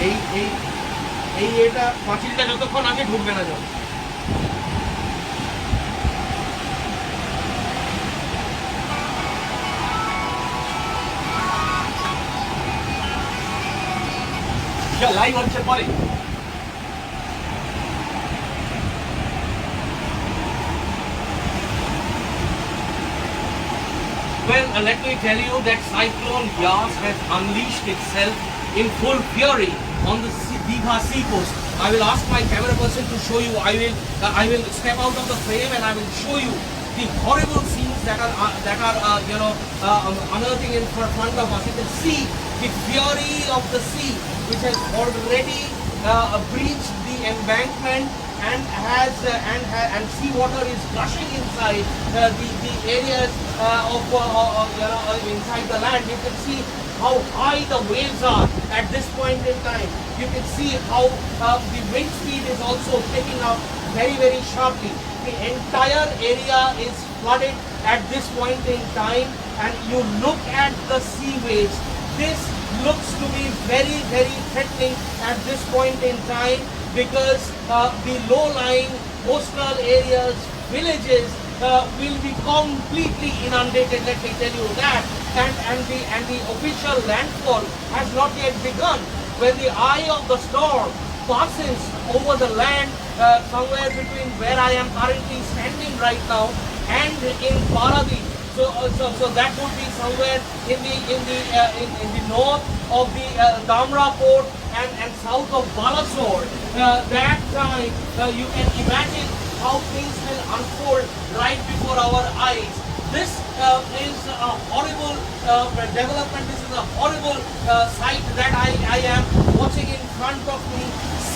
এই এই এই এটা পাঁচিলটা যতক্ষণ আছে ঢুকবে না জল লাইভ হচ্ছে পরে Well, uh, let me tell you that Cyclone Yas has unleashed itself in full fury on the Digha sea coast. I will ask my camera person to show you. I will uh, I will step out of the frame and I will show you the horrible scenes that are uh, that are uh, you know uh, um, unearthing in front of us. You can see the fury of the sea, which has already uh, breached the embankment and has uh, and and seawater is gushing inside uh, the the areas uh, of you know inside the land. You can see how high the waves are at this point in time. You can see how uh, the wind speed is also picking up very very sharply. The entire area is flooded at this point in time, and you look at the sea waves. This looks to be very very threatening at this point in time because uh, the low-lying coastal areas, villages uh, will be completely inundated. Let me tell you that, and and the and the official landfall has not yet begun. When the eye of the storm passes over the land uh, somewhere between where I am currently standing right now and in Paradip. So, uh, so, so that would be somewhere in the in the uh, in, in the north of the uh, Damra port and, and south of Balasore. Uh, that time uh, you can imagine how things will unfold right before our eyes. This uh, is a horrible uh, development. This is a horrible uh, sight that I, I am watching in front of me.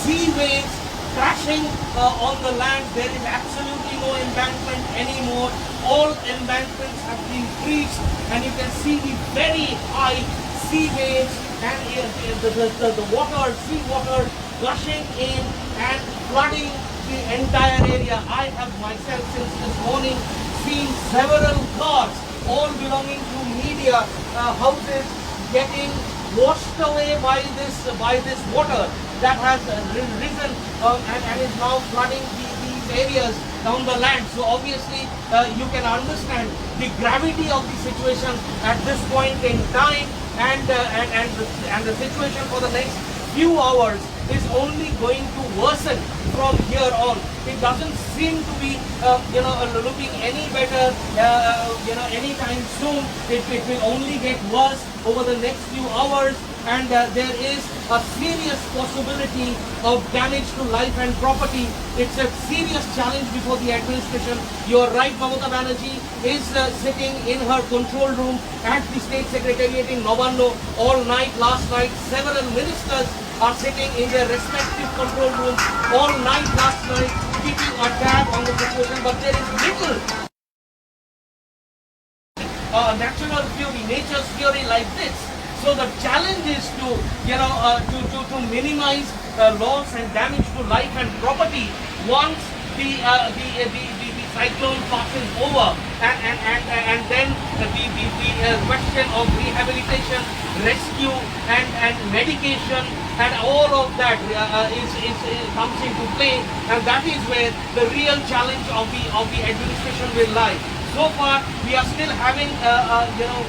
Sea waves crashing uh, on the land. There is absolutely no embankment anymore. All embankments have been breached, and you can see the very high sea waves and uh, the, the, the, the water, sea water gushing in and flooding the entire area. I have myself since this morning seen several cars, all belonging to media uh, houses, getting washed away by this by this water that has uh, risen um, and, and is now flooding the, these areas down the land. So obviously uh, you can understand the gravity of the situation at this point in time and uh, and and the, and the situation for the next few hours is only going to worsen from here on. It doesn't seem to be, uh, you know, uh, looking any better, uh, you know, anytime soon. It, it will only get worse over the next few hours and uh, there is a serious possibility of damage to life and property. It's a serious challenge before the administration. You're right, Mamata Banerjee is uh, sitting in her control room at the State Secretariat in Novanno all night last night. Several ministers are sitting in their respective control rooms all night last night, keeping a tab on the situation. But there is little uh, natural fury, nature's fury like this. So the challenge is to, you know, uh, to, to, to minimize uh, loss and damage to life and property once the, uh, the, uh, the, the, the cyclone passes over. And, and, and, and then the, the, the uh, question of rehabilitation, rescue and, and medication and all of that uh, uh, is, is, is comes into play. And that is where the real challenge of the, of the administration will lie so far we are still having uh, uh, you know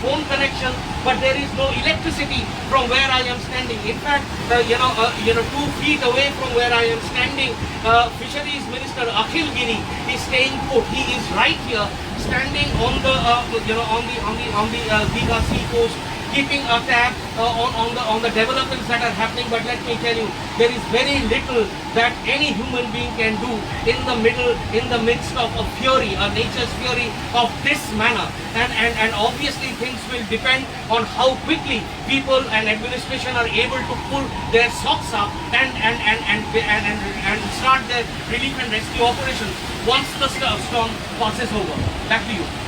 phone connection but there is no electricity from where I am standing. In fact uh, you know uh, you know two feet away from where I am standing uh, fisheries minister Akhil Giri is staying put. He is right here standing on the uh, you know on the on the on the uh, sea coast keeping a tab uh, on, on the on the developments that are happening but let me tell you there is very little that any human being can do in the middle in the midst of a fury a nature's fury of this manner. And and, and obviously things will depend on how quickly people and administration are able to pull their socks up and and and and and, and, and start their relief and rescue operations once the storm passes over. Back to you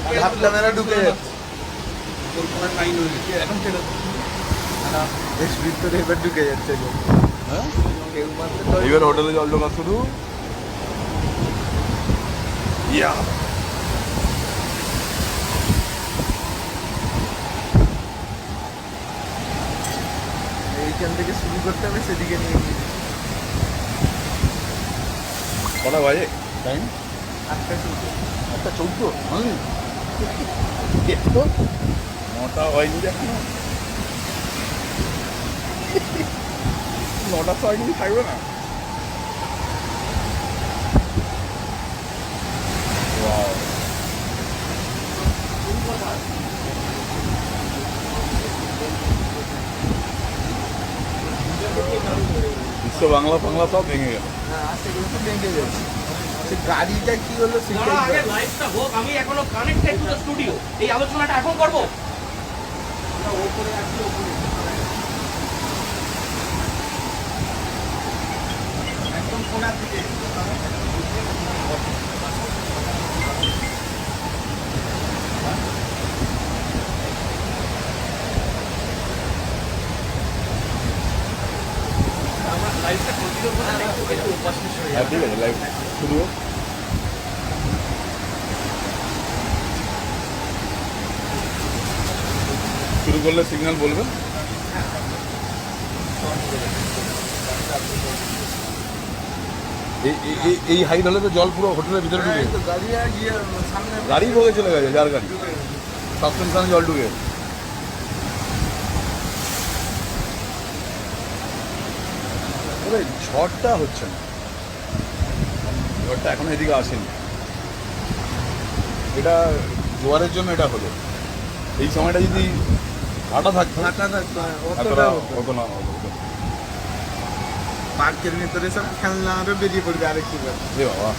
মেরা ঢুকে যাচ্ছে এখন দাও। এর ভিতরে এবার ঢুকে যাচ্ছে হ্যাঁ? এবার হোটেলে জল ঢোকা শুরু। ইয়া। এইখান থেকে শুরু করতে হবে সেদিকে নিয়ে কটা বাজে? টাইম আটটা শুরু একটা চৌদ্দ? হয়নি এত নটা হয়নি এখনো নটা তো হয়নি থাকবে না Wow. বিশ্ব বাংলা ফাংলা সব ভেঙে গেল হ্যাঁ সেগুলো তো ভেঙে যাচ্ছে সে গাড়িটা কি হলো সেটা আগে লাইভটা হোক আমি এখনও কানেক্টেড টু দ্য স্টুডিও এই আলোচনাটা এখন করব? একদম একটু একটু হ্যাঁ ঠিক আছে শুরু। শুরু করলে সিগন্যাল বলবেন? এই- হাইট হলে তো জল পুরো হোটেলের ভিতরে ঢুকে হ্যাঁ, গাড়ি ভোগে চলে গেছে যার গাড়ি। সাসপেনশনে জল ঢুকে তবে ঝড়টা হচ্ছে না। ঝড়টা এখনও এদিকে আসেনি। এটা জোয়ারের জন্য এটা হলো। এই সময়টা যদি ভাটা থাকতো হ্যাঁ। পার্কের ভিতরে সব খেলনা আরও বেরিয়ে পড়বে আরেকটু বাবা।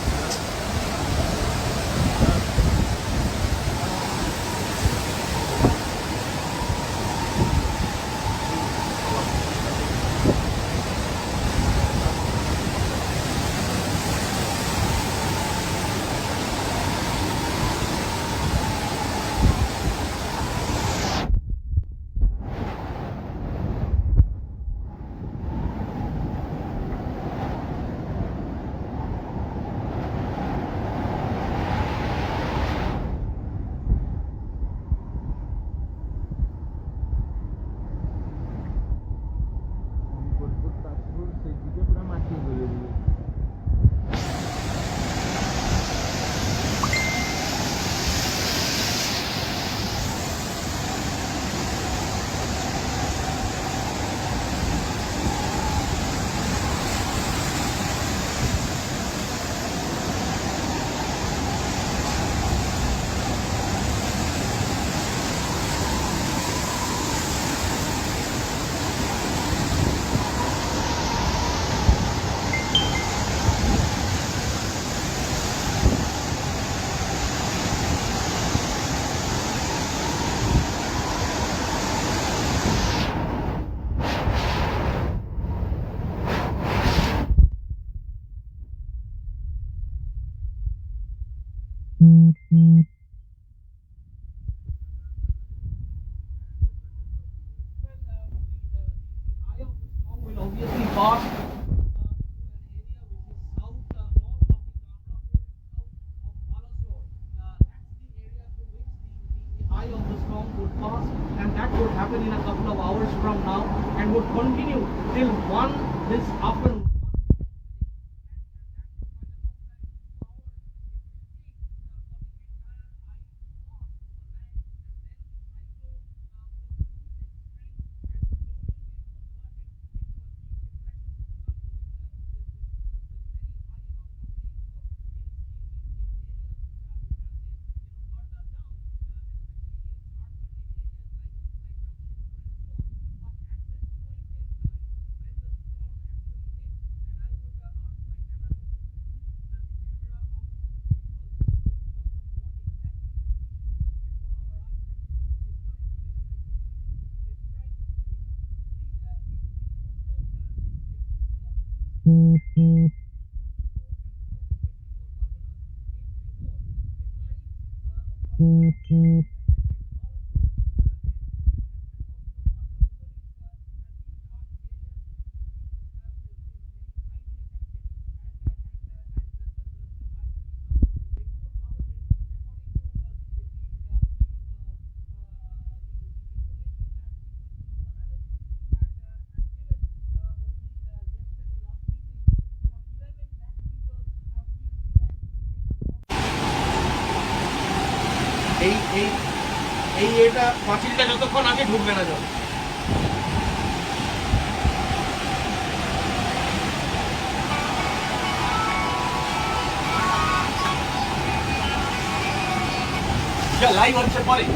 Mm-hmm. এটা যতক্ষণ ঢুকবে না পরে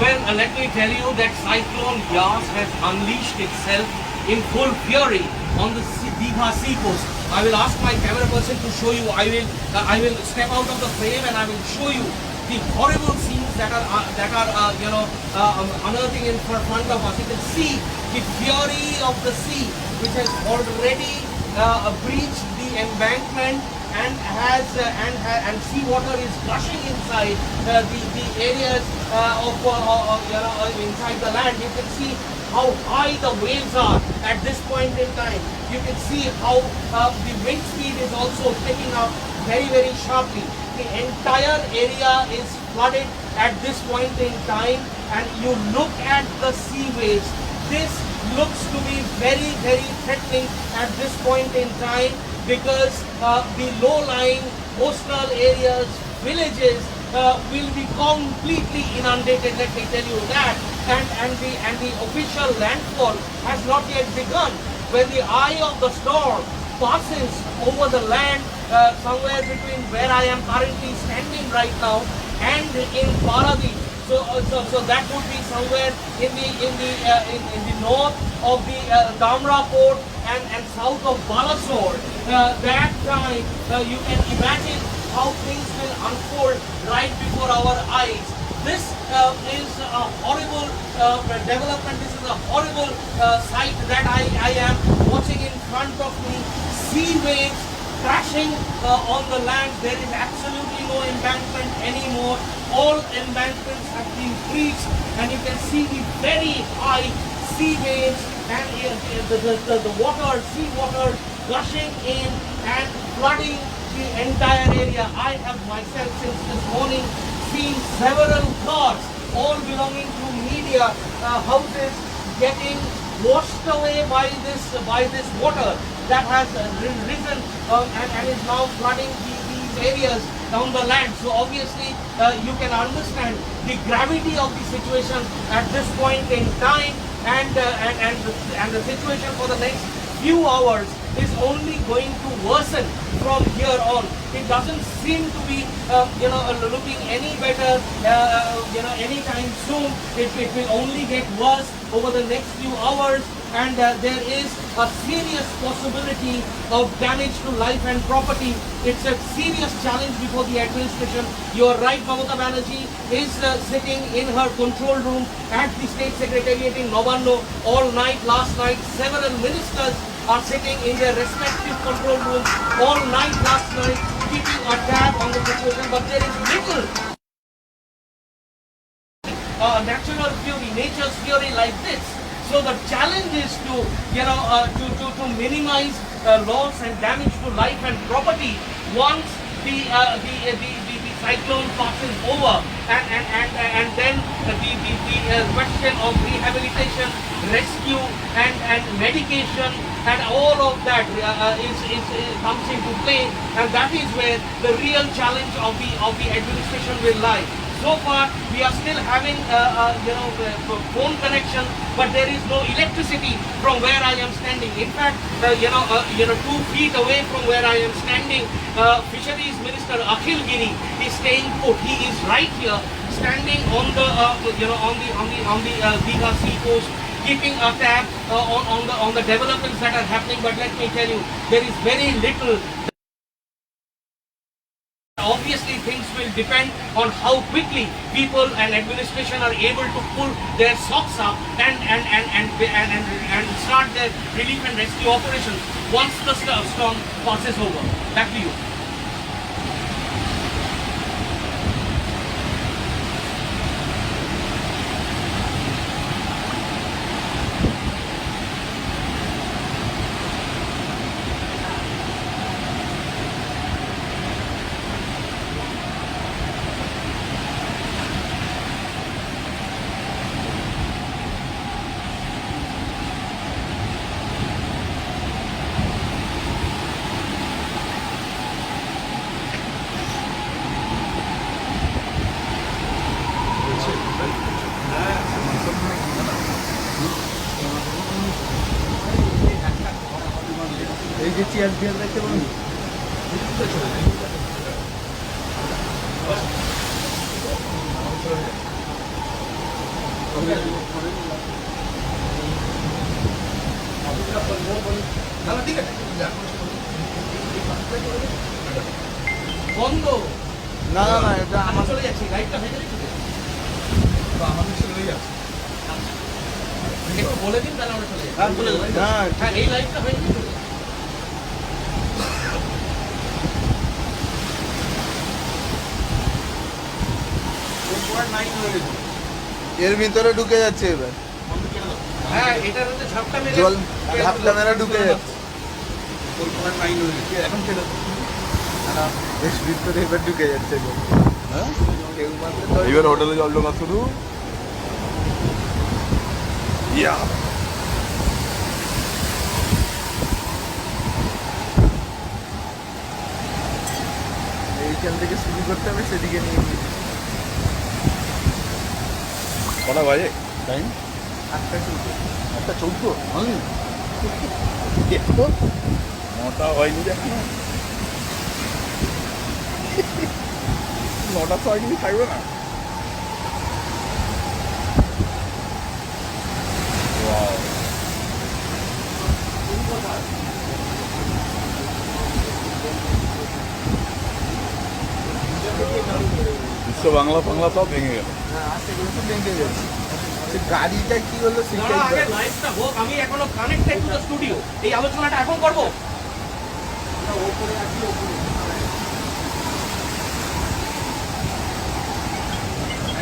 Well, uh, let me tell you that Cyclone Yas has unleashed itself in full fury on the Digha sea coast. I will ask my camera person to show you. I will, uh, I will step out of the frame and I will show you the horrible scenes that are, uh, that are, uh, you know, uh, um, unearthing in fr- front of us. You can see the fury of the sea, which has already uh, breached the embankment and has uh, and ha- and seawater is gushing inside uh, the the areas uh, of uh, uh, uh, you know uh, inside the land. You can see how high the waves are at this point in time. You can see how uh, the wind speed is also picking up very very sharply. The entire area is flooded at this point in time, and you look at the sea waves. This looks to be very very threatening at this point in time because uh, the low-lying coastal areas, villages uh, will be completely inundated. Let me tell you that, and and the and the official landfall has not yet begun. When the eye of the storm passes over the land uh, somewhere between where I am currently standing right now and in Paradip, so, uh, so, so that would be somewhere in the in the uh, in, in the north of the uh, Damra port and, and south of Balasore. Uh, that time uh, you can imagine how things will unfold right before our eyes. This uh, is a horrible uh, development. This is a horrible uh, sight that I, I am watching in front of me. Sea waves crashing on the land. There is absolutely no embankment anymore. All embankments have been breached, and you can see the very high sea waves and the, the, the, the water, sea water gushing in and flooding the entire area. I have myself since this morning seen several cars, all belonging to media uh, houses, getting washed away by this by this water that has uh, risen um, and, and is now flooding the, these areas down the land. So obviously uh, you can understand the gravity of the situation at this point in time and uh, and and the, and the situation for the next few hours is only going to worsen from here on. It doesn't seem to be, uh, you know, uh, looking any better, uh, you know, anytime soon. It, it will only get worse over the next few hours, and uh, there is a serious possibility of damage to life and property. It's a serious challenge before the administration. You are right, Mamata Banerjee is uh, sitting in her control room at the State Secretariat in Novanno all night last night. Several ministers are sitting in their respective control rooms all night last night, But there is little uh, natural fury, nature's fury like this. So the challenge is to, you know, uh, to, to, to minimize uh, loss and damage to life and property once the, uh, the, uh, the, the, the cyclone passes over and, and, and, and then the, the, the uh, question of rehabilitation, rescue and, and medication and all of that uh, uh, is, is, is, comes into play and that is where the real challenge of the, of the administration will lie. So far, we are still having, uh, uh, you know, uh, phone connection, but there is no electricity from where I am standing. In fact, uh, you know, uh, you know, two feet away from where I am standing, uh, Fisheries Minister Akhil Giri is staying put. He is right here, standing on the, uh, you know, on the on the on the uh, sea coast. Keeping a tab uh, on, on the on the developments that are happening, but let me tell you, there is very little Obviously, things will depend on how quickly people and administration are able to pull their socks up and and and and and, and, and start their relief and rescue operations once the storm passes over. Back to you. যে chair ফিয়ার দেখতে পাবেন বন্ধ। না না এটা আমার চলে যাচ্ছি গাইডটা ভেতরে চলে আমার মিশে রয়ে যাচ্ছে। আচ্ছা। একটু বলে দিন তাহলে আমরা চলে যাই। হ্যাঁ, হ্যাঁ, হ্যাঁ এই লাইটটা হয়ে যাবে এর ভিতরে ঢুকে যাচ্ছে এবার। হ্যাঁ জল ঝাপটা মেরা ঢুকে যাচ্ছে। ভিতরে এবার ঢুকে যাচ্ছে। হ্যাঁ? এবার হোটেলে জল ঢোকা শুরু? ইয়া। এইখান থেকে শুরু করতে হবে সেদিকে নিয়ে। কটা বাজে? টাইম আটটা শুরু একটা চৌদ্দ? হয়নি দেখো নটা হয়নি এখনও। নটা তো হয়নি থাকবে না। আচ্ছা বাংলা বাংলা সব ভেঙে গেল। হ্যাঁ, গাড়িটা কি হলো আমি এখনও কানেক্টেড টু দ্য স্টুডিও এই আলোচনাটা এখন করব? ওপরে আছি ওপরে।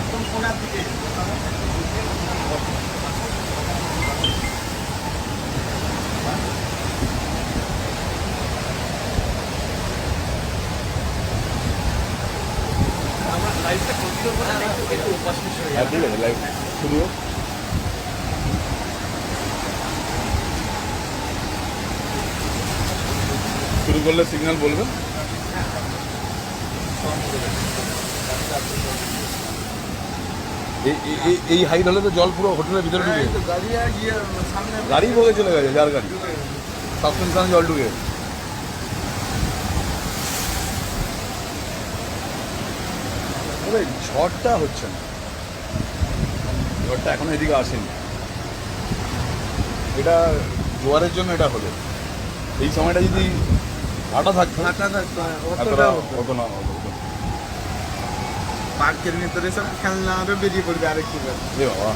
একদম দিকে। করলে সিগন্যাল বলবেন? এই- হাইট হলে তো জল পুরো হোটেলের ভিতরে ঢুকে গাড়ি ভোগে চলে গেছে, যার গাড়ি। সাসপেনশন জল ঢুকে ঝড়টা হচ্ছে না। ঝড়টা এখনও এদিকে আসেনি। এটা জোয়ারের জন্য এটা হলো। এই সময়টা যদি ভাটা থাকতো। ফাটা থাকতো হ্যাঁ, অতটা। হতো না পার্কের ভিতরে সব খেলনা আরও বেরিয়ে পড়বে আরেকটু এ বাবা।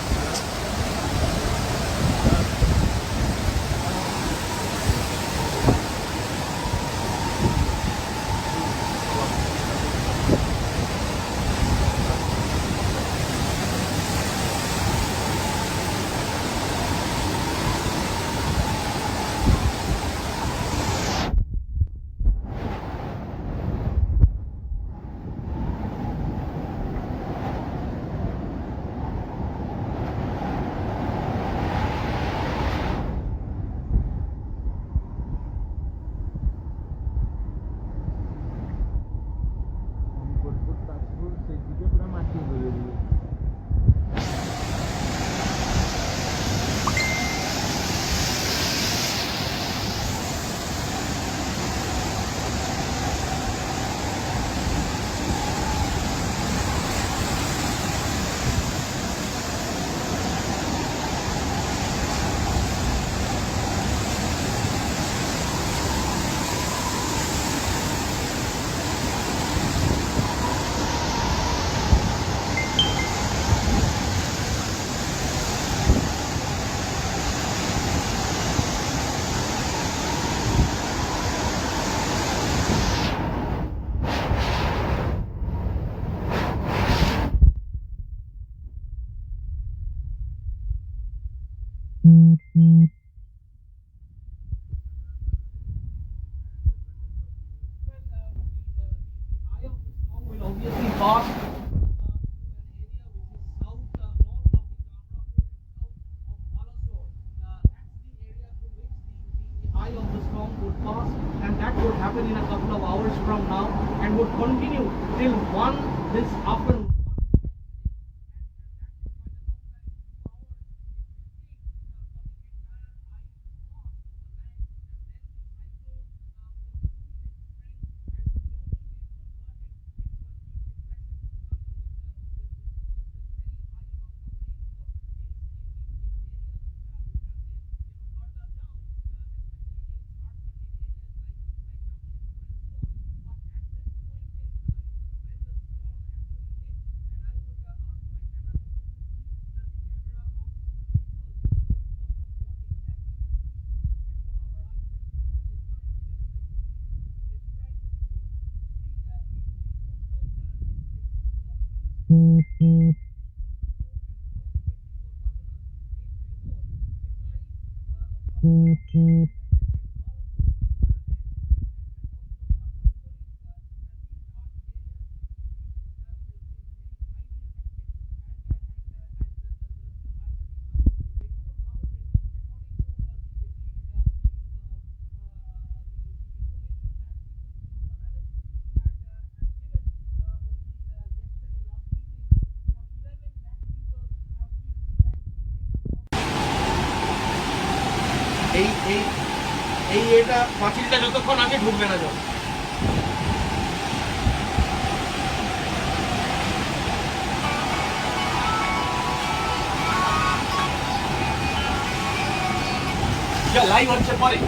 Mm-hmm. আছে ঢুকবে না জল লাইভ হচ্ছে পরে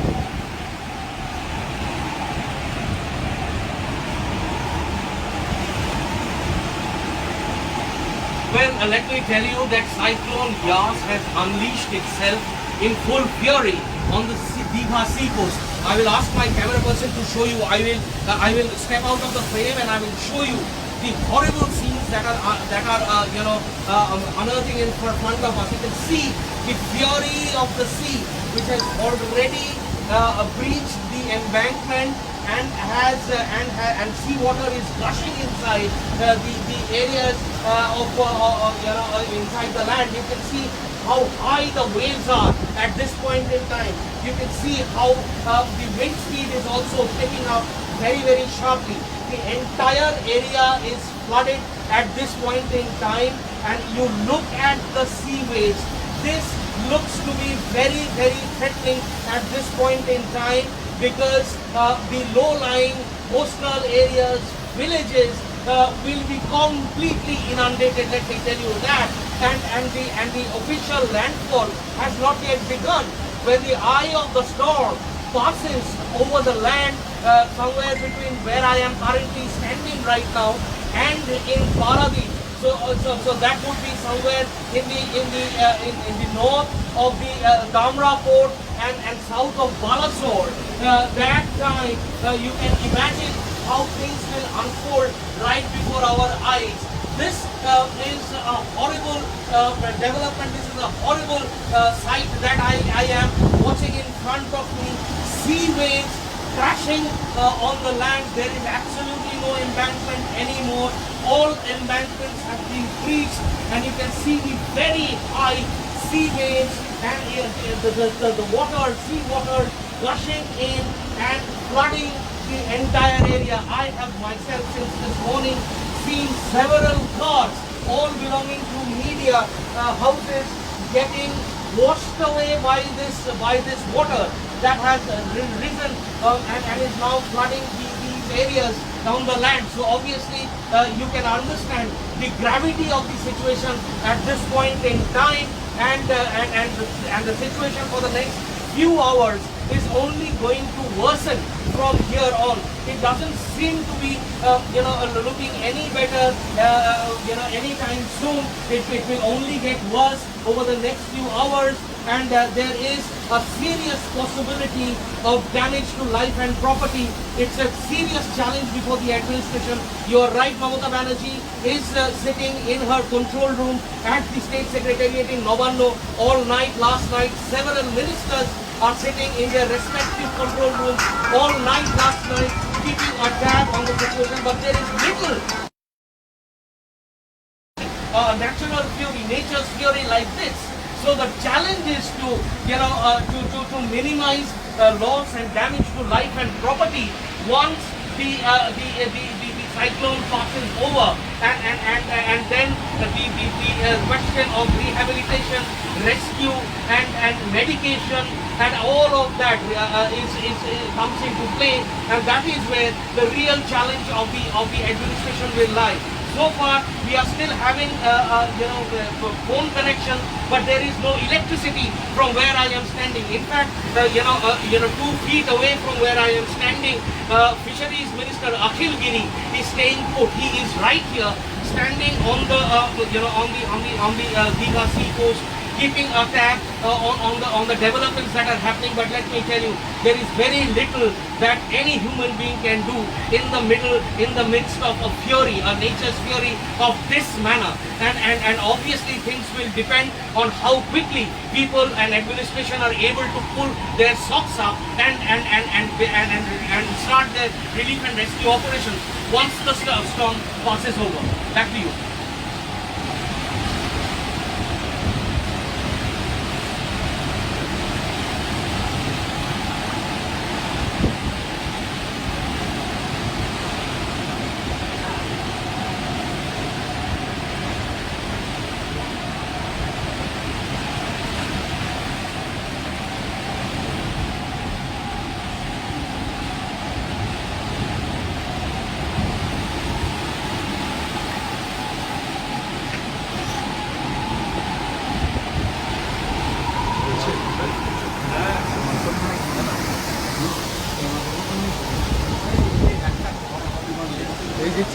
Well, uh, let me tell you that Cyclone Yas has unleashed itself in full fury on the Digha sea coast. I will ask my camera person to show you. I will uh, I will step out of the frame and I will show you the horrible scenes that are uh, that are uh, you know uh, um, unearthing in fr- front of us. You can see the fury of the sea, which has already uh, breached the embankment and has uh, and ha- and seawater is gushing inside uh, the the areas uh, of uh, uh, uh, you know uh, inside the land. You can see how high the waves are at this point in time. You can see how uh, the wind speed is also picking up very very sharply. The entire area is flooded at this point in time, and you look at the sea waves. This looks to be very very threatening at this point in time because uh, the low-lying coastal areas, villages uh, will be completely inundated. Let me tell you that, and and the and the official landfall has not yet begun. When the eye of the storm passes over the land uh, somewhere between where I am currently standing right now and in Paradip. So, uh, so, so that would be somewhere in the in the uh, in, in the north of the uh, Damra port and, and south of Balasore. Uh, that time uh, you can imagine how things will unfold right before our eyes. This uh, is a horrible uh, development. This is a horrible uh, sight that I, I am watching in front of me. Sea waves crashing uh, on the land. There is absolutely no embankment anymore. All embankments have been breached, and you can see the very high sea waves and uh, the, the, the, the water, sea water gushing in and flooding the entire area. I have myself since this morning seen several cars, all belonging to media uh, houses, getting washed away by this by this water that has uh, risen uh, and, and is now flooding the, these areas down the land. So obviously uh, you can understand the gravity of the situation at this point in time and uh, and and the, and the situation for the next few hours is only going to worsen from here on. It doesn't seem to be, uh, you know, uh, looking any better, uh, you know, anytime soon. It, it will only get worse over the next few hours, and uh, there is a serious possibility of damage to life and property. It's a serious challenge before the administration. You are right, Mamata Banerjee is uh, sitting in her control room at the State Secretariat in Novanno all night last night. Several ministers are sitting in their respective control rooms all night last night, on the situation. But there is little uh, natural fury, nature's fury like this. So the challenge is to, you know, uh, to, to, to minimize uh, loss and damage to life and property once the, uh, the, uh, the, the, the cyclone passes over and, and, and, and then the, the, the uh, question of rehabilitation, rescue and, and medication and all of that uh, uh, is, is, is comes into play and that is where the real challenge of the, of the administration will lie. So far, we are still having, uh, uh, you know, uh, phone connection, but there is no electricity from where I am standing. In fact, uh, you know, uh, you know, two feet away from where I am standing, uh, Fisheries Minister Akhil Giri is staying put. He is right here, standing on the, uh, you know, on the on the on the uh, Digha sea coast, keeping a tab uh, on, on the on the developments that are happening. But let me tell you, there is very little that any human being can do in the middle, in the midst of a fury, a nature's fury of this manner. And and and obviously things will depend on how quickly people and administration are able to pull their socks up and and and and and, and, and start their relief and rescue operations once the storm passes over. Back to you.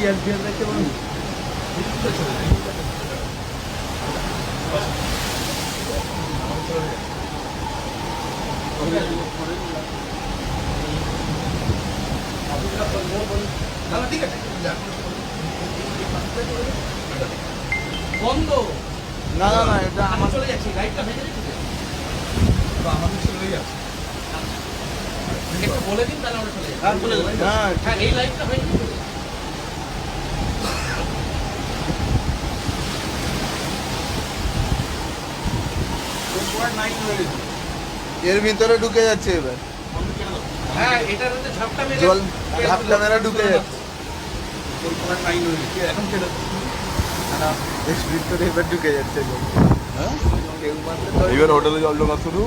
CRPF দেখতে পাবেন ঠিক আছে বন্ধ। না না না এটা আমার চলে যাচ্ছি লাইটটা ভেঙে দিচ্ছে তো। আমাদের চলে যাচ্ছে। আচ্ছা। একটু বলে দিন তাহলে আমরা চলে যাই হ্যাঁ, হ্যাঁ এই লাইটটা হয়ে গেছে এর ভিতরে ঢুকে যাচ্ছে এবার। হ্যাঁ এটার মধ্যে ঝাপটা মেরে জল ঝাপটা মেরা ঢুকে যাচ্ছে। এর ভিতরে এবার ঢুকে যাচ্ছে হ্যাঁ? এবার হোটেলে জল ঢোকা শুরু।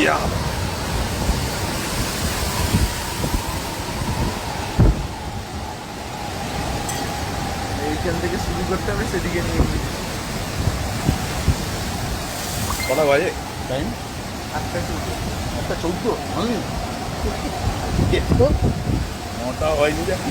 ইয়া! এইখান থেকে শুরু করতে হবে সেদিকে নিয়ে কটা বাজে? টাইম আটটা চৌদ্দ। একটা চৌদ্দ? আমি নটা হয়নি দেখো।